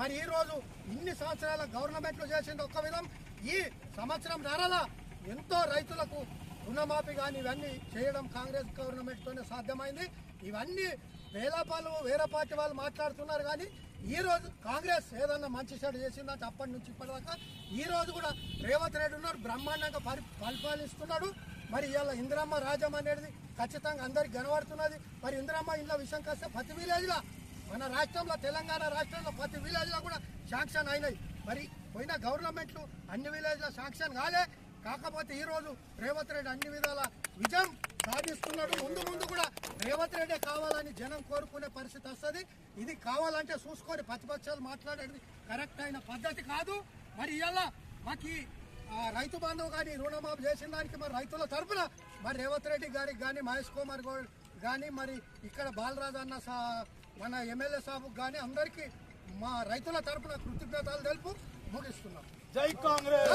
మరి ఈ రోజు ఇన్ని సంవత్సరాల గవర్నమెంట్లు చేసింది ఒక్క విధం ఈ సంవత్సరం ధరలా ఎంతో రైతులకు రుణమాఫీ కానీ ఇవన్నీ చేయడం కాంగ్రెస్ గవర్నమెంట్ తోనే సాధ్యమైంది. ఇవన్నీ వేలపాలు వేరే పార్టీ వాళ్ళు మాట్లాడుతున్నారు కానీ ఈ రోజు కాంగ్రెస్ ఏదన్నా మంచి చెడు చేసిందంటే అప్పటి నుంచి ఇప్పటిదాకా ఈ రోజు కూడా రేవంత్ రెడ్డి ఉన్నాడు బ్రహ్మాండంగా పరి పరిపాలిస్తున్నాడు. మరి ఇవాళ ఇందిరమ్మ రాజ్యం అనేది ఖచ్చితంగా అందరికి కనబడుతున్నది. మరి ఇందిరమ్మ ఇంట్లో విషయం కాస్తే ప్రతి విలేజ్లో మన రాష్ట్రంలో తెలంగాణ రాష్ట్రంలో ప్రతి విలేజ్లో కూడా శాంక్షన్ అయినాయి. మరి పోయిన గవర్నమెంట్లు అన్ని విలేజ్లో శాంక్షన్ కాలే. కాకపోతే ఈరోజు రేవంత్ రెడ్డి అన్ని విధాల విజయం సాధిస్తున్నాడు. ముందు ముందు కూడా రేవంత్ రెడ్డి కావాలని జనం కోరుకునే పరిస్థితి వస్తుంది. ఇది కావాలంటే చూసుకొని ప్రతిపక్షాలు మాట్లాడేది కరెక్ట్ అయిన పద్ధతి కాదు. మరి ఇలా మాకు రైతు బంధువు కానీ రుణమాఫీ చేసిన దానికి మరి రైతుల తరపున మరి రేవంత్ రెడ్డి గారికి కానీ మహేష్ కుమార్ గౌడ్ కానీ మరి ఇక్కడ బాలరాజు అన్న సా మన ఎమ్మెల్యే సాబుకి కానీ అందరికీ మా రైతుల తరపున కృతజ్ఞతలు తెలుపు ముగిస్తున్నాం. జై కాంగ్రెస్!